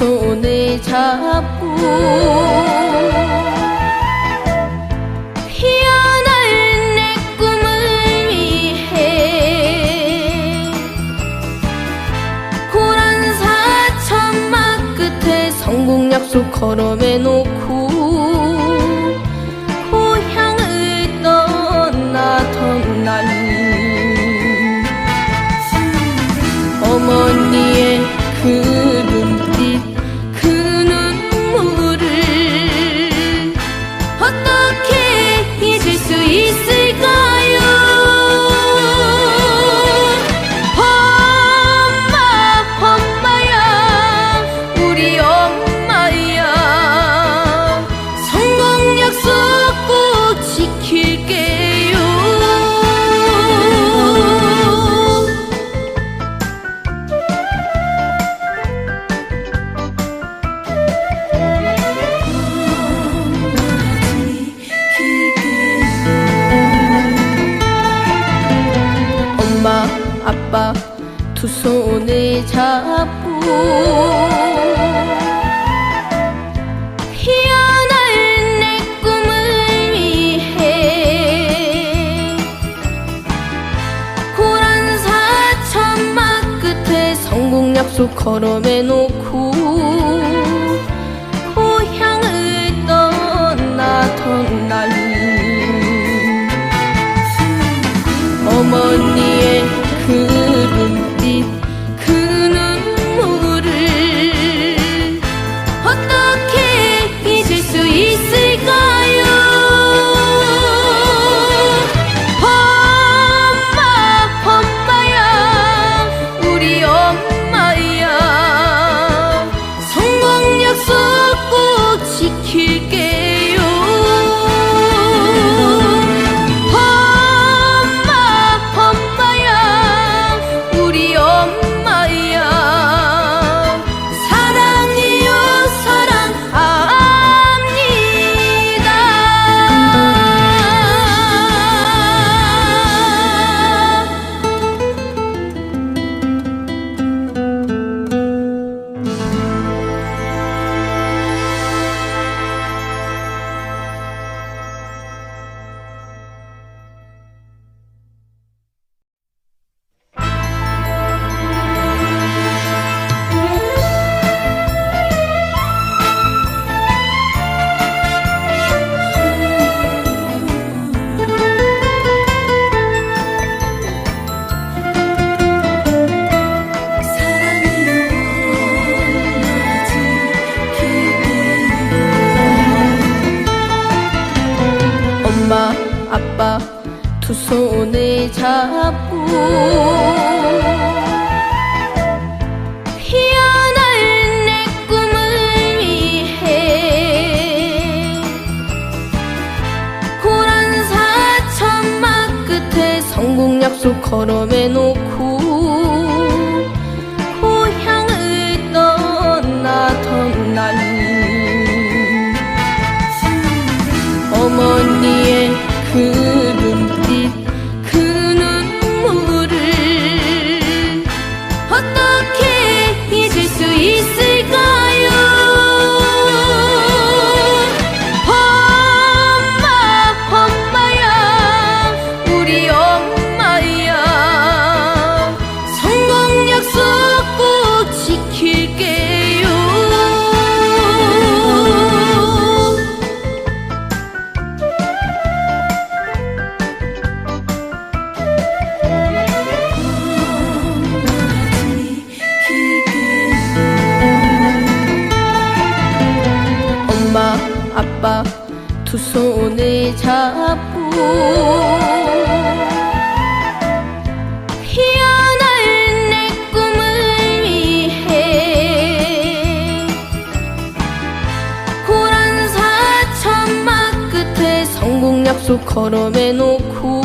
손을 잡고 두 손을 잡고 피어날 내 꿈을 위해 고란사 천막 끝에 성공 약속 걸어매놓고 두 손에 잡고 피어날 내 꿈을 위해 고란 사천막 끝에 성공 약속 걸어 손을 잡고 희어날 내 꿈을 위해 고란 사천막 끝에 성공 약속 걸어매놓고